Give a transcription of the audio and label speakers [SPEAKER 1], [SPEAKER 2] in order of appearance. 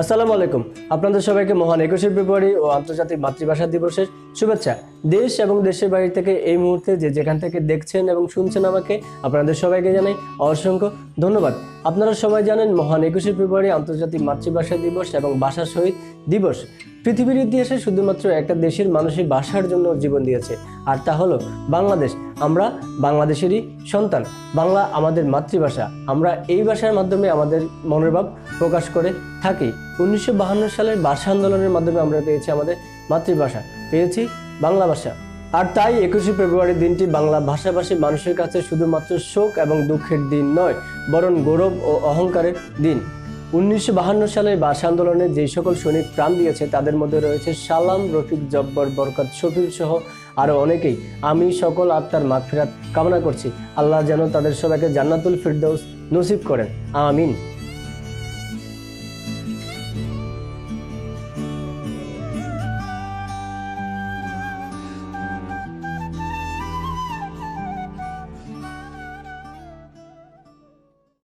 [SPEAKER 1] আসসালামু আলাইকুম। আপনাদের সবাইকে মহান একুশে ফেব্রুয়ারি ও আন্তর্জাতিক মাতৃভাষা দিবসের শুভেচ্ছা। দেশ এবং দেশের বাইরে থেকে এই মুহূর্তে যে যেখান থেকে দেখছেন এবং শুনছেন আমাকে, আপনাদের সবাইকে জানাই অসংখ্য ধন্যবাদ। আপনারা সবাই জানেন, মহান একুশে ফেব্রুয়ারি আন্তর্জাতিক মাতৃভাষা দিবস এবং ভাষা শহীদ দিবস। পৃথিবীর ইতিহাসে শুধুমাত্র একটা দেশের মানুষের ভাষার জন্য জীবন দিয়েছে, আর তা হলো বাংলাদেশ। আমরা বাংলাদেশেরই সন্তান, বাংলা আমাদের মাতৃভাষা। আমরা এই ভাষার মাধ্যমে আমাদের মনের ভাব প্রকাশ করে থাকি। উনিশশো সালের ভাষা আন্দোলনের মাধ্যমে আমরা পেয়েছি আমাদের মাতৃভাষা। পেয়েছি বাংলা ভাষা। আর তাই একুশে ফেব্রুয়ারি দিনটি বাংলা ভাষাভাষী মানুষের কাছে শুধুমাত্র শোক এবং দুঃখের দিন নয়, বরং গৌরব ও অহংকারের দিন। উনিশশো সালের ভাষা আন্দোলনে যে সকল সৈনিক প্রাণ দিয়েছে, তাদের মধ্যে রয়েছে সালাম, রফিক, জব্বর, বরকত শফির সহ আরও অনেকেই। আমি সকল আত্মার মাগফিরাত কামনা করছি। আল্লাহ যেন তাদের সবাইকে জান্নাতুল ফিরদৌস নসিব করেন। আমিন।